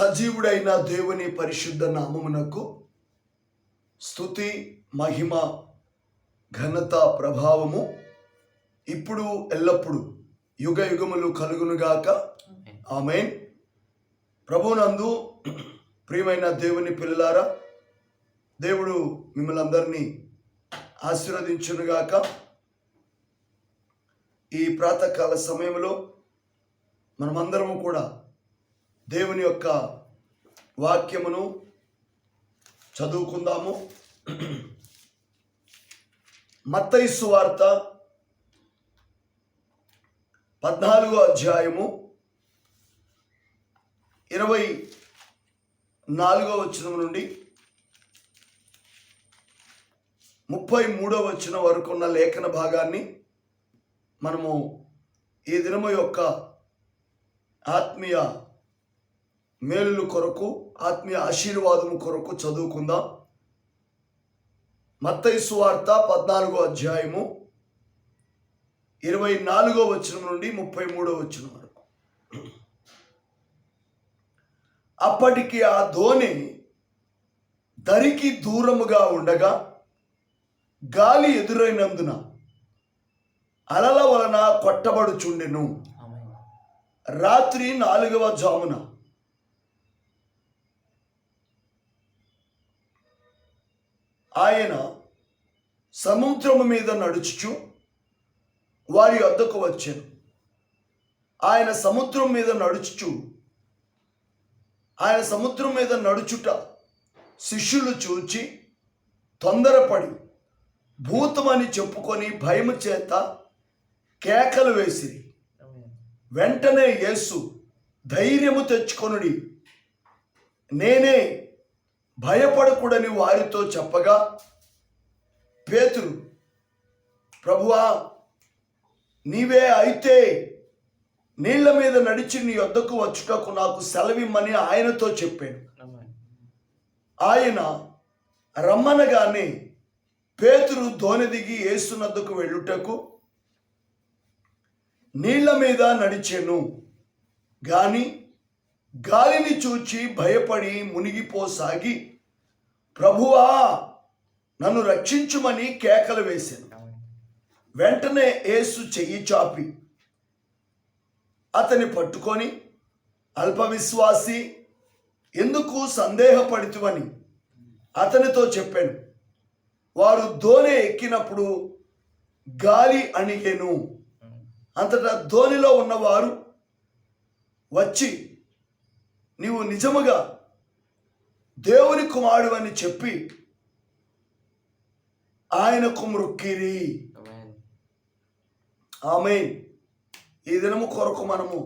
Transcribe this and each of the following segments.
సజీవుడైన దేవుని పరిశుద్ధ నామమునకు స్తుతి మహిమ ఘనత ప్రభావము ఇప్పుడు ఎల్లప్పుడు యుగ యుగములు కలుగునుగాక ఆమెన్. ప్రభునందు ప్రియమైన దేవుని పిల్లలారా దేవుడు మిమ్మల్ని అందరినీ ఆశీర్వదించునుగాక ఈ ప్రాతకాల సమయంలో మనమందరము కూడా దేవుని యొక్క వాక్యమును చదువుకుందాము. మత్తైసు వార్త పద్నాలుగో అధ్యాయము ఇరవై నాలుగో వచనం నుండి ముప్పై మూడో వచనం వరకు ఉన్న లేఖన భాగాన్ని మనము ఈ దినము యొక్క ఆత్మీయ మేలుల కొరకు ఆత్మీయ ఆశీర్వాదము కొరకు చదువుకుందాం. మత్తయి సువార్త పద్నాలుగో అధ్యాయము ఇరవై నాలుగో వచనం నుండి ముప్పై మూడో వచనం వరకు. అప్పటికి ఆ ధోని దరికి దూరముగా ఉండగా గాలి ఎదురైనందున అలల వలన కొట్టబడుచుండెను. రాత్రి నాలుగవ జామున ఆయన సముద్రము మీద నడుచుచు వారి వద్దకు వచ్చాను. ఆయన సముద్రం మీద నడుచుచు ఆయన సముద్రం మీద నడుచుట శిష్యులు చూచి తొందరపడి భూతమని చెప్పుకొని భయము చేత కేకలు వేసిరి. వెంటనే యేసు ధైర్యము తెచ్చుకొనుడి. నేనే భయపడకూడని వారితో చెప్పగా పేతురు ప్రభువా నీవే అయితే నీళ్ళ మీద నడిచి నీ వద్దకు వచ్చుటకు నాకు సెలవిమ్మని ఆయనతో చెప్పాను ఆయన రమ్మనగానే పేతురు ధోని దిగి ఏసునద్దకు వెళ్ళుటకు నీళ్ళ మీద నడిచెను. గాని గాలిని చూచి భయపడి మునిగిపోసాగి ప్రభువా నన్ను రక్షించుమని కేకలు వేశాను. వెంటనే యేసు చెయ్యి చాపి అతని పట్టుకొని అల్పవిశ్వాసి ఎందుకు సందేహపడుతువని అతనితో చెప్పాను. వారు ధోని ఎక్కినప్పుడు గాలి అణిగెను. అంతటా ధోనిలో ఉన్నవారు వచ్చి నీవు నిజముగా దేవుని కుమారుడు అని చెప్పి ఆయనకు మృక్కిరి ఆమె ఈ దినము కొరకు మనము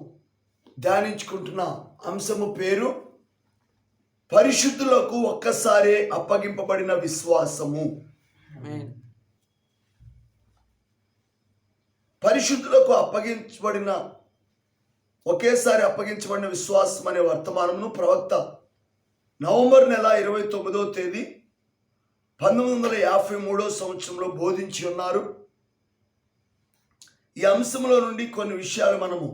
ధ్యానించుకుంటున్న అంశము పేరు పరిశుద్ధులకు ఒక్కసారే అప్పగింపబడిన విశ్వాసము. పరిశుద్ధులకు అప్పగించబడిన ఒకేసారి అప్పగించబడిన విశ్వాసం అనే వర్తమానమును ప్రవక్త నవంబర్ నెల ఇరవై తొమ్మిదో తేదీ పంతొమ్మిది వందల యాభై మూడో సంవత్సరంలో బోధించి ఉన్నారు. ఈ అంశంలో నుండి కొన్ని విషయాలు మనము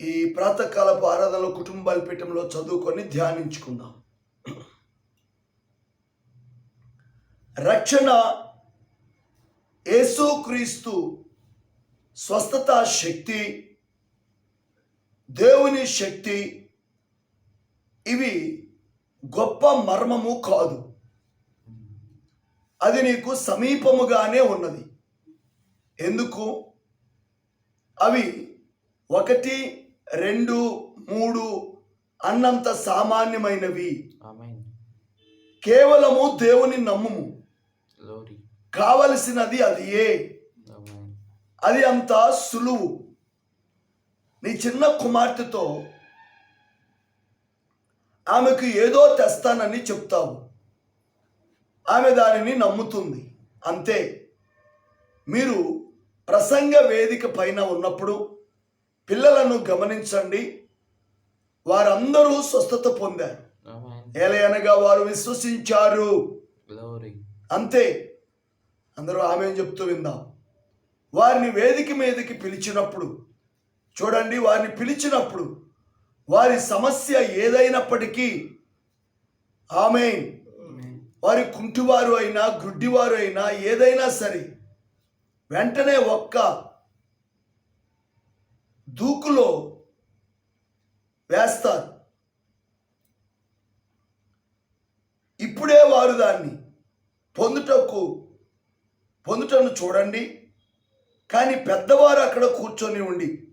ఈ ప్రాతకాలపు ఆరాధనలో కుటుంబాలు పీఠంలో చదువుకొని ధ్యానించుకుందాం. రక్షణ యేసుక్రీస్తు స్వస్థత శక్తి దేవుని శక్తి ఇవి గొప్ప మర్మము కాదు. అది నీకు సమీపముగానే ఉన్నది. ఎందుకు? అవి ఒకటి రెండు మూడు అన్నంత సామాన్యమైనవి. కేవలము దేవుని నమ్ముము. కావలసినది అది ఏ? అది అంత సులువు. నీ చిన్న కుమార్తెతో ఆమెకు ఏదో తెస్తానని చెప్తావు. ఆమె దానిని నమ్ముతుంది. అంతే. మీరు ప్రసంగ వేదిక పైన ఉన్నప్పుడు పిల్లలను గమనించండి. వారందరూ స్వస్థత పొందారు. ఏలయనగా వారు విశ్వసించారు. అంతే. అందరూ ఆమె చెప్తూ విందాం. వారిని వేదిక మీదకి పిలిచినప్పుడు చూడండి వారిని పిలిచినప్పుడు వారి సమస్య ఏదైనప్పటికీ ఆమె వారి కుంటివారు అయినా గుడ్డివారు అయినా ఏదైనా సరే వెంటనే ఒక్క దూకులో వేస్తారు. ఇప్పుడే వారు దాన్ని పొందుటకు పొందుటను చూడండి. కానీ పెద్దవారు అక్కడ కూర్చొని ఉండి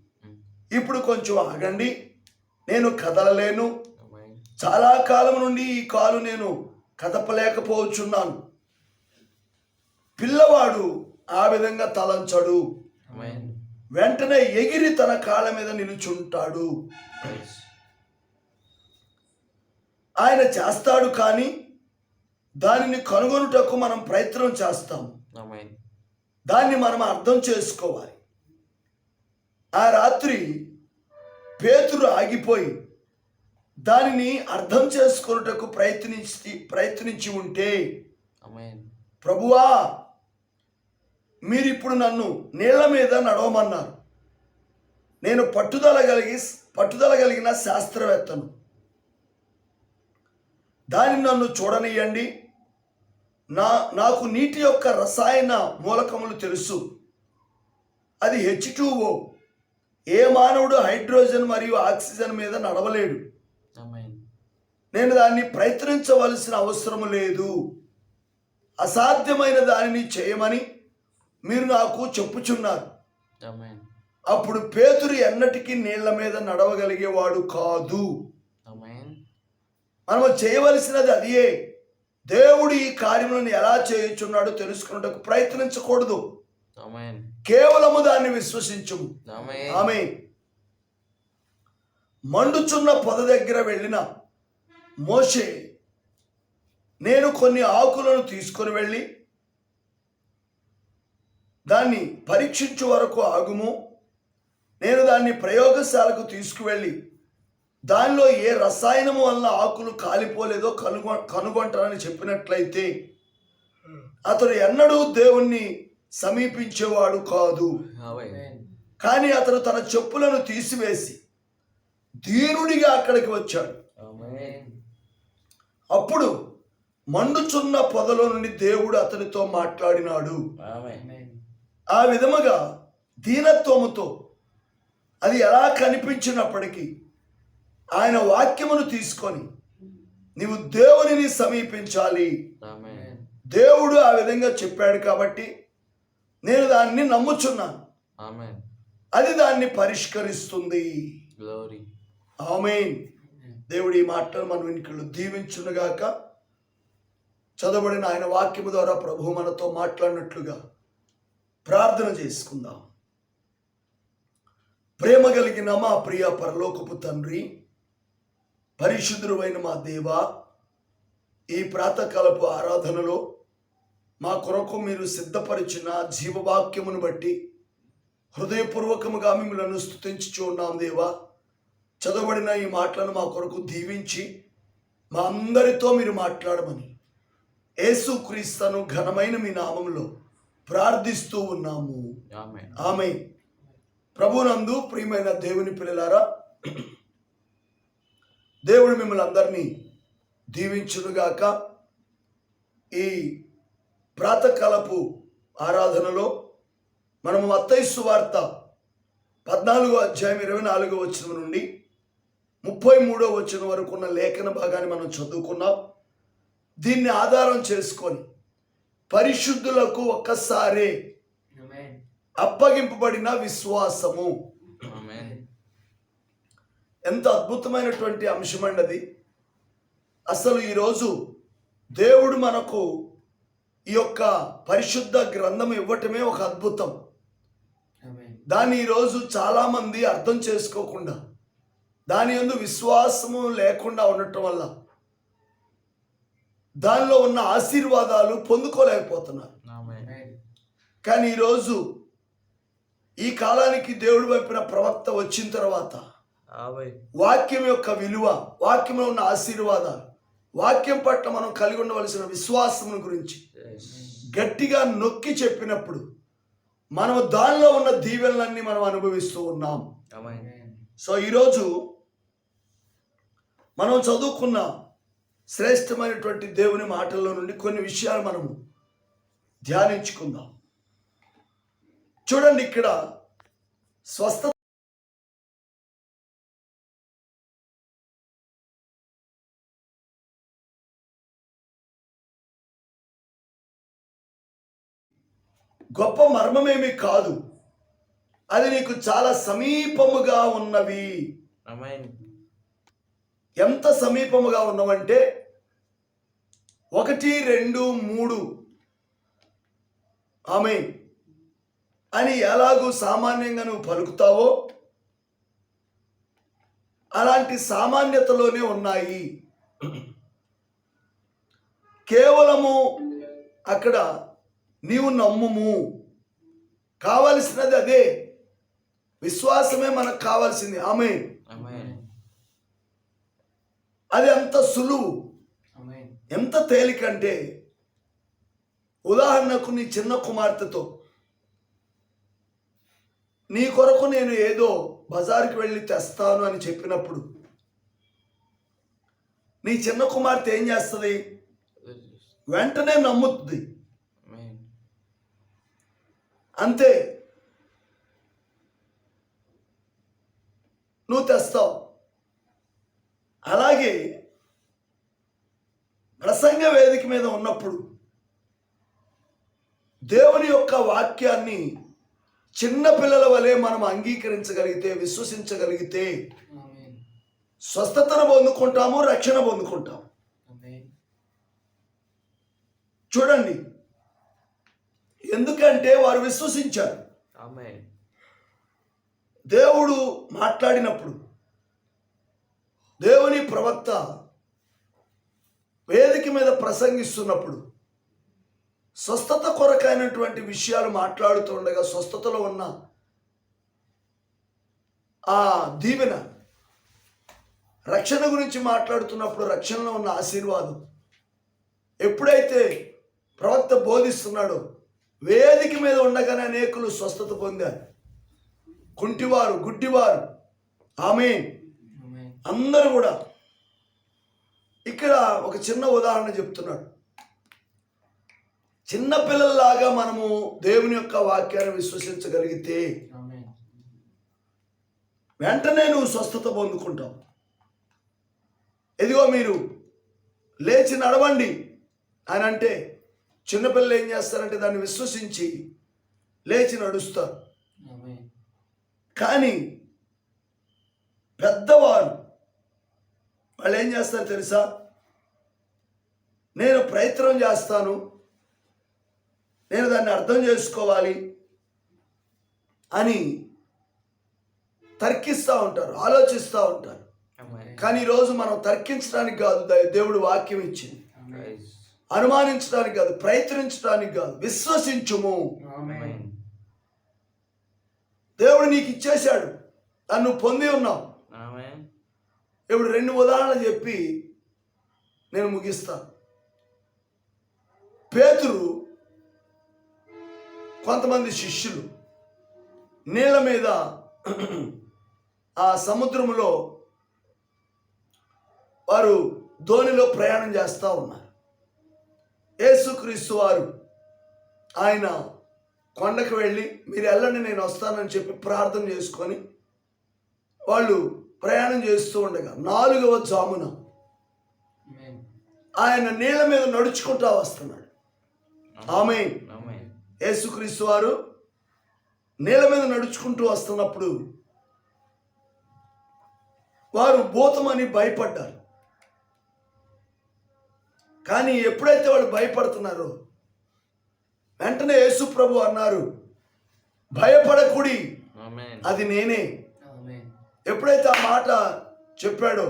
ఇప్పుడు కొంచెం ఆగండి. నేను కదలలేను. చాలా కాలం నుండి ఈ కాలు నేను కదపలేకపోవచ్చున్నాను పిల్లవాడు ఆ విధంగా తలంచడు. వెంటనే ఎగిరి తన కాళ్ళ మీద నిలుచుంటాడు. ఆయన చేస్తాడు కానీ దానిని కనుగొనుటకు మనం ప్రయత్నం చేస్తాం. దాన్ని మనం అర్థం చేసుకోవాలి ఆ రాత్రి పేతురు ఆగిపోయి దానిని అర్థం చేసుకొనుటకు ప్రయత్నించి ప్రయత్నించి ఉంటే. ప్రభువా మీరిప్పుడు నన్ను నీళ్ళ మీద నడవమన్నారు. నేను పట్టుదల కలిగి పట్టుదల కలిగిన శాస్త్రవేత్తను. దాన్ని నన్ను చూడనియండి. నా నాకు నీటి యొక్క రసాయన మూలకములు తెలుసు. అది హెచ్ ఏ మానవుడు హైడ్రోజన్ మరియు ఆక్సిజన్ మీద నడవలేడు. నేను దాన్ని ప్రయత్నించవలసిన అవసరం లేదు అసాధ్యమైన దానిని చేయమని మీరు నాకు చెప్పుచున్నారు. అప్పుడు పేతురు ఎన్నటికీ నీళ్ళ మీద నడవగలిగేవాడు కాదు. మనము చేయవలసినది అదియే దేవుడు ఈ కార్యములను ఎలా చేయుచున్నాడో తెలుసుకున్నటకు ప్రయత్నించకూడదు. కేవలము దాన్ని విశ్వసించుము. Amen. ఆమె మండుచున్న పొద దగ్గర వెళ్ళిన మోషే నేను కొన్ని ఆకులను తీసుకొని వెళ్ళి దాన్ని పరీక్షించు వరకు ఆగుము. నేను దాన్ని ప్రయోగశాలకు తీసుకువెళ్ళి దానిలో ఏ రసాయనము వలన ఆకులు కాలిపోలేదో కనుగొ కనుగొంటానని చెప్పినట్లయితే అతడు ఎన్నడూ దేవుణ్ణి సమీపించేవాడు కాదు. కానీ అతను తన చెప్పులను తీసివేసి దీనుడిగా అక్కడికి వచ్చాడు. అప్పుడు మండుచున్న పొదలో నుండి దేవుడు అతనితో మాట్లాడినాడు. ఆ విధముగా దీనత్వముతో అది ఎలా కనిపించినప్పటికీ ఆయన వాక్యమును తీసుకొని నీవు దేవునిని సమీపించాలి. దేవుడు ఆ విధంగా చెప్పాడు కాబట్టి నేను దాన్ని నమ్ముచున్నాను. అది దాన్ని పరిష్కరిస్తుంది. ఆమెన్. దేవుడి ఈ మాటలు మన వెనుకలు దీవించునుగాక. చదవబడిన ఆయన వాక్యము ద్వారా ప్రభు మనతో మాట్లాడినట్లుగా ప్రార్థన చేసుకుందాం. ప్రేమ కలిగిన మా ప్రియ పరలోకపు తండ్రి పరిశుద్ధుడైన మా దేవ ఈ ప్రాతకాలపు ఆరాధనలో మా కొరకు మీరు సిద్ధపరిచిన జీవవాక్యమును బట్టి హృదయపూర్వకముగా మిమ్మల్ని స్తుతించుచూ ఉన్నాం దేవా. చదవబడిన ఈ మాటలను మా కొరకు దీవించి మా అందరితో మీరు మాట్లాడమని యేసు క్రీస్తను ఘనమైన మీ నామంలో ప్రార్థిస్తూ ఉన్నాము. ఆమె ప్రభునందు ప్రియమైన దేవుని పిల్లలారా దేవుడు మిమ్మల్ని అందరినీ దీవించునుగాక. ఈ ప్రాతకాలపు ఆరాధనలో మనము మత్తైసు వార్త పద్నాలుగో అధ్యాయం ఇరవై నాలుగో వచ్చిన నుండి ముప్పై మూడో వచ్చిన వరకు ఉన్న లేఖన భాగాన్ని మనం చదువుకున్నాం. దీన్ని ఆధారం చేసుకొని పరిశుద్ధులకు ఒక్కసారే అప్పగింపబడిన విశ్వాసము. ఎంత అద్భుతమైనటువంటి అంశమండది. అసలు ఈరోజు దేవుడు మనకు ఈ యొక్క పరిశుద్ధ గ్రంథం ఇవ్వటమే ఒక అద్భుతం దాన్ని ఈరోజు చాలామంది అర్థం చేసుకోకుండా దాని యందు విశ్వాసము లేకుండా ఉండటం వల్ల దానిలో ఉన్న ఆశీర్వాదాలు పొందుకోలేకపోతున్నారు. కానీ ఈరోజు ఈ కాలానికి దేవుడు వైపున ప్రవక్త వచ్చిన తర్వాత. వాక్యం యొక్క విలువ వాక్యంలో ఉన్న ఆశీర్వాదాలు వాక్యం పట్ల మనం కలిగి ఉండవలసిన విశ్వాసమును గురించి. గట్టిగా నొక్కి చెప్పినప్పుడు మనం దానిలో ఉన్న దీవెనలన్నీ మనం అనుభవిస్తూ ఉన్నాం. సో ఈరోజు మనం చదువుకున్న శ్రేష్టమైనటువంటి దేవుని మాటల్లో నుండి కొన్ని విషయాలు మనము ధ్యానించుకుందాం చూడండి ఇక్కడ స్వస్థ గొప్ప మర్మమేమి కాదు. అది నీకు చాలా సమీపముగా ఉన్నవి. ఎంత సమీపముగా ఉన్నవంటే ఒకటి రెండు మూడు. ఆమె అని ఎలాగూ సామాన్యంగా నువ్వు పలుకుతావో అలాంటి సామాన్యతలోనే ఉన్నాయి. కేవలము అక్కడ నీవు నమ్ముము. కావలసినది అదే. విశ్వాసమే మనకు కావాల్సింది. ఆమె. అది అంత సులువు. ఎంత తేలికంటే ఉదాహరణకు నీ చిన్న కుమార్తెతో. నీ కొరకు నేను ఏదో బజారుకి వెళ్ళి తెస్తాను అని చెప్పినప్పుడు నీ చిన్న కుమార్తె ఏం చేస్తుంది? వెంటనే నమ్ముతుంది. అంతే. నువ్వు తెస్తావు. అలాగే ప్రసంగ వేదిక మీద ఉన్నప్పుడు దేవుని యొక్క వాక్యాన్ని చిన్న పిల్లల వలె మనం అంగీకరించగలిగితే విశ్వసించగలిగితే స్వస్థతను పొందుకుంటాము రక్షణ పొందుకుంటాము. చూడండి. ఎందుకంటే వారు విశ్వసించారు. దేవుడు మాట్లాడినప్పుడు దేవుని ప్రవక్త వేదిక మీద ప్రసంగిస్తున్నప్పుడు స్వస్థత కొరకైనటువంటి విషయాలు మాట్లాడుతుండగా స్వస్థతలో ఉన్న ఆ దీవెన రక్షణ గురించి మాట్లాడుతున్నప్పుడు రక్షణలో ఉన్న ఆశీర్వాదం ఎప్పుడైతే ప్రవక్త బోధిస్తున్నాడో వేదిక మీద ఉండగానే అనేకులు స్వస్థత పొందారు. కుంటివారు గుడ్డివారు. ఆమె అందరూ కూడా ఇక్కడ ఒక చిన్న ఉదాహరణ చెప్తున్నాడు. చిన్న పిల్లల్లాగా మనము దేవుని యొక్క వాక్యాన్ని విశ్వసించగలిగితే వెంటనే నువ్వు స్వస్థత పొందుకుంటావు. ఇదిగో మీరు లేచి నడవండి అని అంటే చిన్నపిల్లలు ఏం చేస్తారంటే దాన్ని విశ్వసించి లేచి నడుస్తారు. కానీ పెద్దవారు వాళ్ళు ఏం చేస్తారు తెలుసా? నేను ప్రయత్నం చేస్తాను నేను దాన్ని అర్థం చేసుకోవాలి అని తర్కిస్తూ ఉంటారు ఆలోచిస్తూ ఉంటారు. కానీ ఈరోజు మనం తర్కించడానికి కాదు దేవుడు వాక్యం ఇచ్చింది. అనుమానించడానికి కాదు ప్రయత్నించడానికి కాదు విశ్వసించుము. దేవుడు నీకు ఇచ్చేశాడు నన్ను పొంది ఉన్నావు. ఇప్పుడు రెండు ఉదాహరణలు చెప్పి నేను ముగిస్తాను పేతురు కొంతమంది శిష్యులు నీళ్ళ మీద ఆ సముద్రములో వారు ధోనిలో ప్రయాణం చేస్తూ ఉన్నారు యేసుక్రీస్తు వారు ఆయన కొండకు వెళ్ళి మీరు వెళ్ళండి నేను వస్తానని చెప్పి ప్రార్థన చేసుకొని వాళ్ళు ప్రయాణం చేస్తూ ఉండగా నాలుగవ జామున ఆయన నీళ్ళ మీద నడుచుకుంటా వస్తున్నాడు. ఆమె. యేసుక్రీస్తు వారు నీళ్ళ మీద నడుచుకుంటూ వస్తున్నప్పుడు వారు భూతమని భయపడ్డారు. కానీ ఎప్పుడైతే వాళ్ళు భయపడుతున్నారో వెంటనే యేసు ప్రభు అన్నారు భయపడకుడి. అది నేనే. ఎప్పుడైతే ఆ మాట చెప్పాడో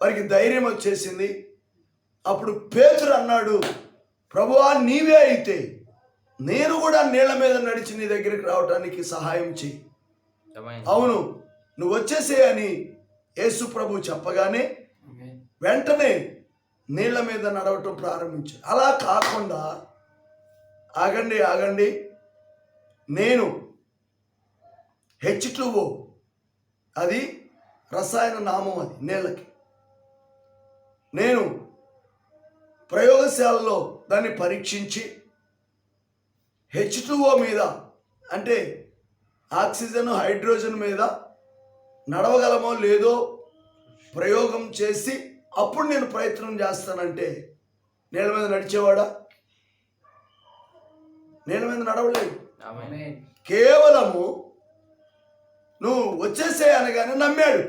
వారికి ధైర్యం వచ్చేసింది. అప్పుడు పేతురు అన్నాడు ప్రభువా నీవే అయితే నేను కూడా నీళ్ళ మీద నడిచి నీ దగ్గరికి రావడానికి సహాయం చెయ్యి. అవును నువ్వు వచ్చేసే అని యేసు ప్రభు చెప్పగానే వెంటనే నీళ్ళ మీద నడవటం ప్రారంభించాడు అలా కాకుండా ఆగండి ఆగండి. నేను హెచ్ అది రసాయన నామం అది నీళ్ళకి నేను ప్రయోగశాలలో దాన్ని పరీక్షించి హెచ్ మీద అంటే ఆక్సిజన్ హైడ్రోజన్ మీద నడవగలమో లేదో ప్రయోగం చేసి అప్పుడు నేను ప్రయత్నం చేస్తానంటే నేల మీద నడిచేవాడా? నేల మీద నడవలేదు. ఆమేన్. కేవలము నువ్వు వచ్చేసే అనగానే నమ్మాడు.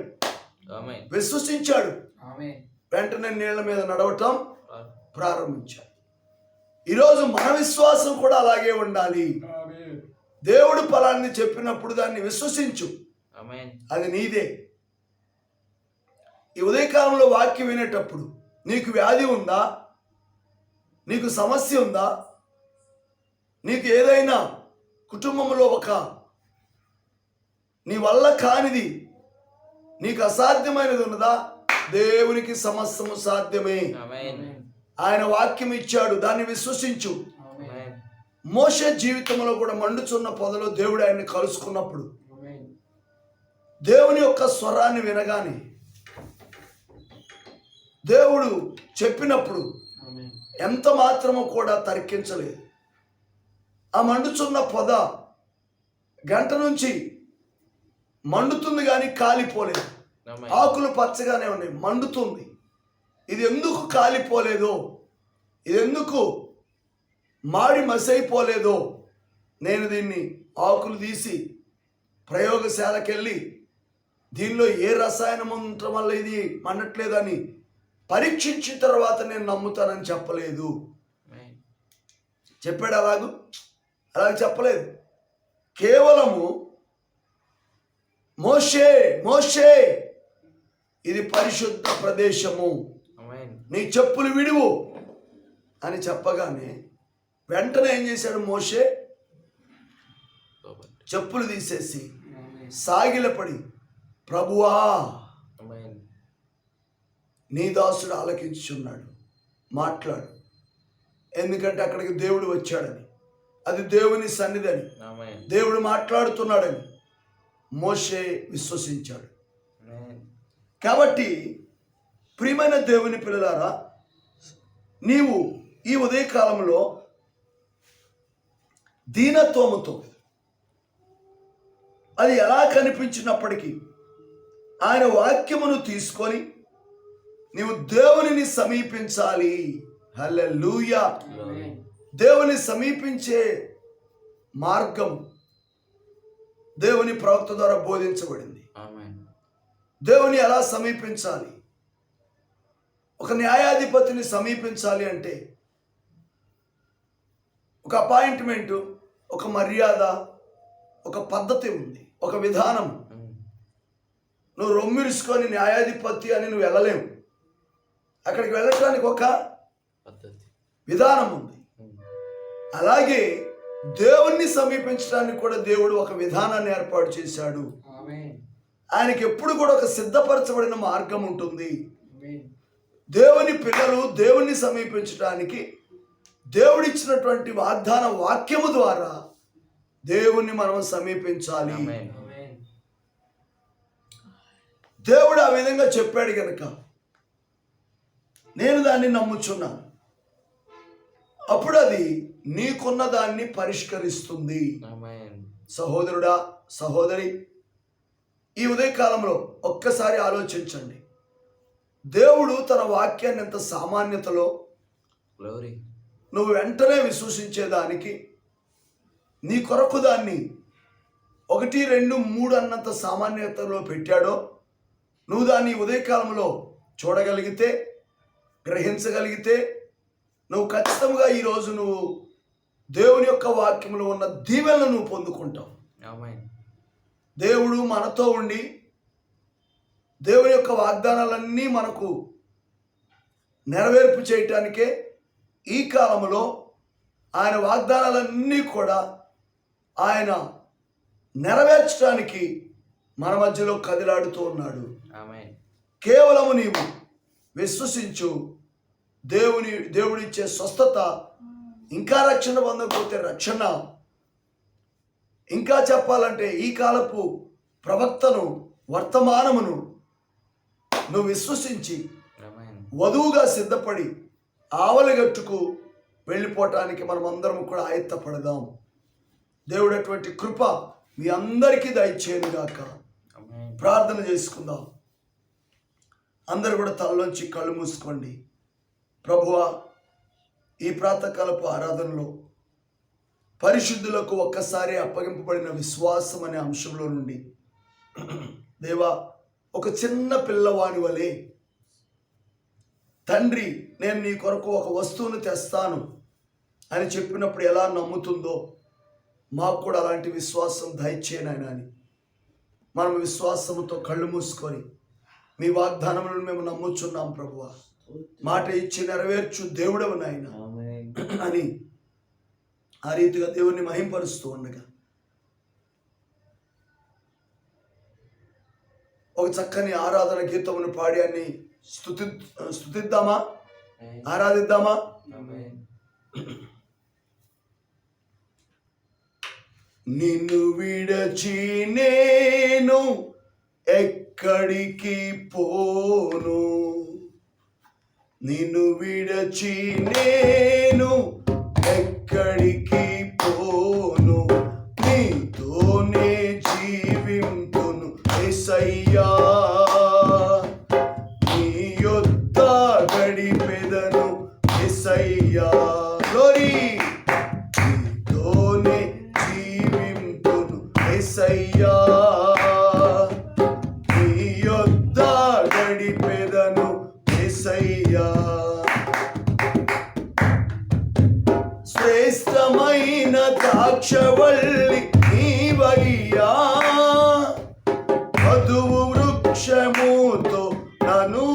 ఆమేన్. విశ్వసించాడు. ఆమేన్. వెంటనే నీళ్ళ మీద నడవటం ప్రారంభించాడు. ఈరోజు మన విశ్వాసం కూడా అలాగే ఉండాలి. ఆమేన్. దేవుడు ఫలాన్ని చెప్పినప్పుడు దాన్ని విశ్వసించు. ఆమేన్. అది నీదే. ఈ ఉదయకాలంలో వాక్యం వినేటప్పుడు నీకు వ్యాధి ఉందా? నీకు సమస్య ఉందా? నీకు ఏదైనా కుటుంబంలో ఒక నీ వల్ల కానిది నీకు అసాధ్యమైనది ఉన్నదా? దేవునికి సమస్తము సాధ్యమే. ఆయన వాక్యం ఇచ్చాడు దాన్ని విశ్వసించు. మోషే జీవితంలో కూడా మండుచున్న పొదలో దేవుడు ఆయన్ని కలుసుకున్నప్పుడు దేవుని యొక్క స్వరాన్ని వినగానే దేవుడు చెప్పినప్పుడు ఎంత మాత్రము కూడా తర్కించలేదు. ఆ మండుచున్న పొద గంట నుంచి మండుతుంది కానీ కాలిపోలేదు. ఆకులు పచ్చగానే ఉన్నాయి. మండుతుంది. ఇది ఎందుకు కాలిపోలేదో ఇది ఎందుకు మాడి మసైపోలేదో నేను దీన్ని ఆకులు తీసి ప్రయోగశాలకెళ్ళి దీనిలో ఏ రసాయనం ఉండటం వల్ల ఇది మండట్లేదని పరీక్షించిన తర్వాత నేను నమ్ముతానని చెప్పలేదు. చెప్పాడు అలాగు? అలాగ చెప్పలేదు. కేవలము మోషే మోషే ఇది పరిశుద్ధ ప్రదేశము. ఆమేన్ నీ చెప్పులు విడువు అని చెప్పగానే వెంటనే ఏం చేశాడు మోషే? చెప్పులు తీసేసి సాగిలపడి ప్రభువా నీ దాసుడు ఆలకించుచున్నాడు. మాట్లాడు. ఎందుకంటే అక్కడికి దేవుడు వచ్చాడని. అది దేవుని సన్నిధని ఆమేన్. దేవుడు మాట్లాడుతున్నాడని మోషే విశ్వసించాడు. కాబట్టి ప్రియమైన దేవుని పిల్లలారా నీవు ఈ ఉదయకాలంలో దీనత్వముతో అది ఎలా కనిపించినప్పటికీ ఆయన వాక్యమును తీసుకొని నీవు దేవునిని సమీపించాలి. హల్లెలూయా. ఆమేన్ దేవుని సమీపించే మార్గం దేవుని ప్రవక్త ద్వారా బోధించబడింది. దేవుని ఎలా సమీపించాలి? ఒక న్యాయాధిపతిని సమీపించాలి అంటే ఒక అపాయింట్మెంటు ఒక మర్యాద ఒక పద్ధతి ఉంది ఒక విధానం. నువ్వు రొమ్మిరుసుకొని న్యాయాధిపతి అని నువ్వు వెళ్ళలేవు. అక్కడికి వెళ్ళటానికి ఒక పద్ధతి. విధానం ఉంది. అలాగే దేవుణ్ణి సమీపించడానికి కూడా దేవుడు ఒక విధానాన్ని ఏర్పాటు చేశాడు. ఆమేన్. ఆయనకి ఎప్పుడు కూడా ఒక సిద్ధపరచబడిన మార్గం ఉంటుంది. ఆమేన్. దేవుని పిల్లలు దేవుణ్ణి సమీపించడానికి దేవుడిచ్చినటువంటి వాగ్దాన వాక్యము ద్వారా దేవుణ్ణి మనం సమీపించాలి. ఆమేన్. ఆమేన్ దేవుడు ఆ విధంగా చెప్పాడు కనుక నేను దాన్ని నమ్ముచున్నాను అప్పుడు అది నీకున్న దాన్ని పరిష్కరిస్తుంది. సహోదరుడా సహోదరి ఈ ఉదయకాలంలో ఒక్కసారి ఆలోచించండి. దేవుడు తన వాక్యాన్ని ఎంత సామాన్యతలో నువ్వు వెంటనే విశ్వసించేదానికి నీ కొరకు దాన్ని ఒకటి రెండు మూడు అన్నంత సామాన్యతలో పెట్టాడో నువ్వు దాన్ని ఉదయకాలంలో చూడగలిగితే గ్రహించగలిగితే నువ్వు ఖచ్చితంగా ఈరోజు నువ్వు దేవుని యొక్క వాక్యంలో ఉన్న దీవెనలు నువ్వు పొందుకుంటావు. దేవుడు మనతో ఉండి దేవుని యొక్క వాగ్దానాలన్నీ మనకు నెరవేర్పు చేయటానికే ఈ కాలంలో ఆయన వాగ్దానాలన్నీ కూడా ఆయన నెరవేర్చడానికి మన మధ్యలో కదిలాడుతూ ఉన్నాడు. కేవలము నీవు. విశ్వసించు. దేవుని దేవుడిచ్చే స్వస్థత ఇంకా రక్షణ పొందకపోతే రక్షణ. ఇంకా చెప్పాలంటే ఈ కాలపు ప్రవక్తను వర్తమానమును నువ్వు విశ్వసించి వధువుగా సిద్ధపడి ఆవలగట్టుకు వెళ్ళిపోవటానికి మనం అందరం కూడా ఆయత్తపడదాం. దేవుడు అటువంటి కృప మీ అందరికీ దయచేయను గాక ఆమేన్. ప్రార్థన చేసుకుందాం. అందరు కూడా తలలోంచి కళ్ళు మూసుకోండి. ప్రభువా ఈ ప్రాతకాలపు ఆరాధనలో పరిశుద్ధులకు ఒక్కసారి అప్పగింపబడిన విశ్వాసం అనే అంశంలో నుండి దేవా ఒక చిన్న పిల్లవాని వలె తండ్రి నేను నీ కొరకు ఒక వస్తువును తెస్తాను అని చెప్పినప్పుడు ఎలా నమ్ముతుందో మాకు కూడా అలాంటి విశ్వాసం దయచేయనాయన అని. మనం విశ్వాసంతో కళ్ళు మూసుకొని మీ వాగ్దానములను మేము నమ్ముచున్నాం ప్రభువ. మాట ఇచ్చి నెరవేర్చు దేవుడవు నాయన. అని ఆ రీతిగా దేవుణ్ణి మహింపరుస్తూ ఉండగా ఒక చక్కని ఆరాధన గీతమును పాడి అని స్థుతి స్థుతిద్దామా? ఆరాధిద్దామా? నిన్ను విడచి నేను ఎక్కడికి పోను? నిన్ను విడచి నేను ఎక్కడి నన్ను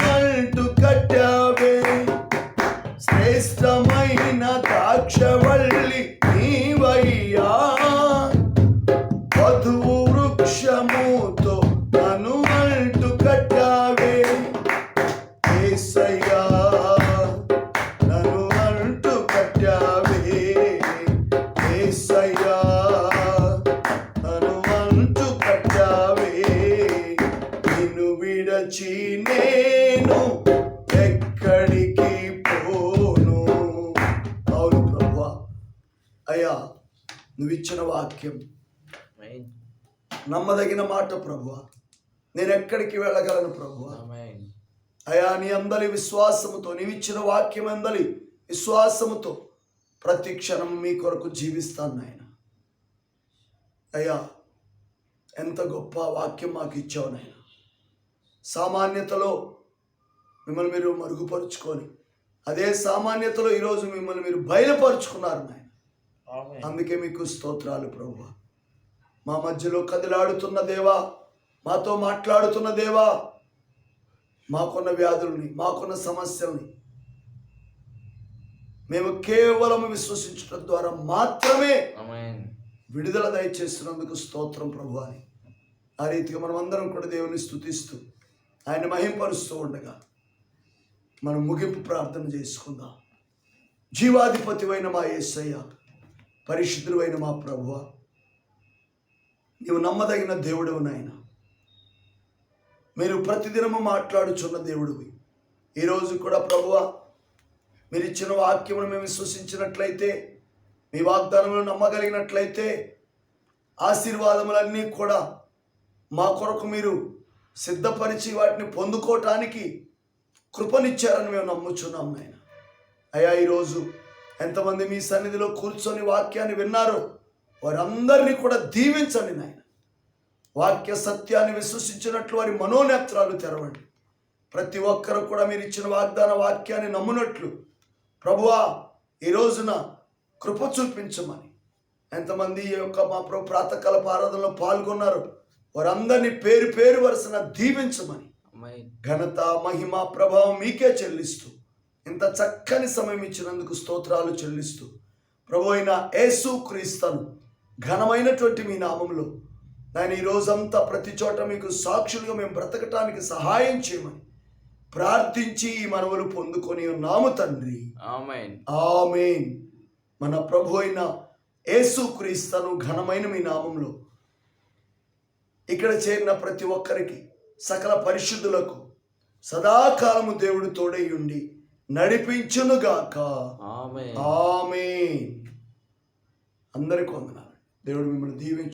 ఎక్కడికి వెళ్ళగలను ఆమేన్ అయా నీ అందరి విశ్వాసముతో నీవిచ్చిన వాక్యం అందరి విశ్వాసముతో ప్రతి క్షణం మీ కొరకు జీవిస్తాను నాయన. అయ్యా ఎంత గొప్ప వాక్యం మాకు ఇచ్చావు నాయన. సామాన్యతలో మిమ్మల్ని మీరు మరుగుపరుచుకొని అదే సామాన్యతలో ఈరోజు మిమ్మల్ని మీరు బయలుపరుచుకున్నారు నాయన. అందుకే మీకు స్తోత్రాలు ప్రభు. మా మధ్యలో కదిలాడుతున్న దేవా మాతో మాట్లాడుతున్న దేవా మాకున్న వ్యాధుల్ని మాకున్న సమస్యల్ని మేము కేవలం విశ్వసించడం ద్వారా మాత్రమే విడుదల దయచేస్తున్నందుకు స్తోత్రం ప్రభు అని. ఆ రీతిగా మనం అందరం కూడా దేవుని స్తుతిస్తూ ఆయన మహింపరుస్తూ ఉండగా మనం ముగింపు ప్రార్థన చేసుకుందాం. జీవాధిపతివైన మా యేసయ్య పరిశుద్ధుడైన మా ప్రభువ నీవు నమ్మదగిన దేవుడవు నాయన. మీరు ప్రతిదినము మాట్లాడుచున్న దేవుడివి. ఈరోజు కూడా ప్రభువ మీరు ఇచ్చిన వాక్యమును మేము విశ్వసించినట్లయితే మీ వాగ్దానములు నమ్మగలిగినట్లయితే ఆశీర్వాదములన్నీ కూడా మా కొరకు మీరు సిద్ధపరిచి వాటిని పొందుకోవటానికి కృపనిచ్చారని మేము నమ్ముచున్నాం నాయన. అయ్యా ఈరోజు ఎంతమంది మీ సన్నిధిలో కూర్చొని వాక్యాన్ని విన్నారో వారందరినీ కూడా దీవించండి నాయన. వాక్య సత్యాన్ని విశ్వసించినట్లు వారి మనోనేత్రాలు తెరవండి. ప్రతి ఒక్కరు కూడా మీరు ఇచ్చిన వాగ్దాన వాక్యాన్ని నమ్మునట్లు ప్రభువా ఈ రోజున కృప చూపించమని. ఎంతమంది ఈ యొక్క మా ప్రభు ప్రాతకాల ఆరాధనలో పాల్గొన్నారు. వారందరినీ పేరు పేరు వరుసన దీవించమని. ఘనత మహిమ ప్రభావం మీకే చెల్లిస్తూ ఇంత చక్కని సమయం ఇచ్చినందుకు స్తోత్రాలు చెల్లిస్తూ ప్రభు అయిన యేసు క్రీస్తను ఘనమైనటువంటి మీ నామంలో నేను ఈ రోజంతా ప్రతి చోట మీకు సాక్షులుగా మేము బ్రతకటానికి సహాయం చేయమని ప్రార్థించి ఈ మనవులు పొందుకొని ఉన్నాము తండ్రి. ఆమేన్. ఆమెన్. మన ప్రభు అయిన యేసు క్రీస్తను ఘనమైన మీ నామంలో ఇక్కడ చేరిన ప్రతి ఒక్కరికి సకల పరిశుద్ధులకు సదాకాలము దేవుడు తోడయ్యుండి నడిపించునుగాక. ఆమెన్. ఆమె అందరికి వందనాలు. దేవుడు మిమ్మల్ని దీవించు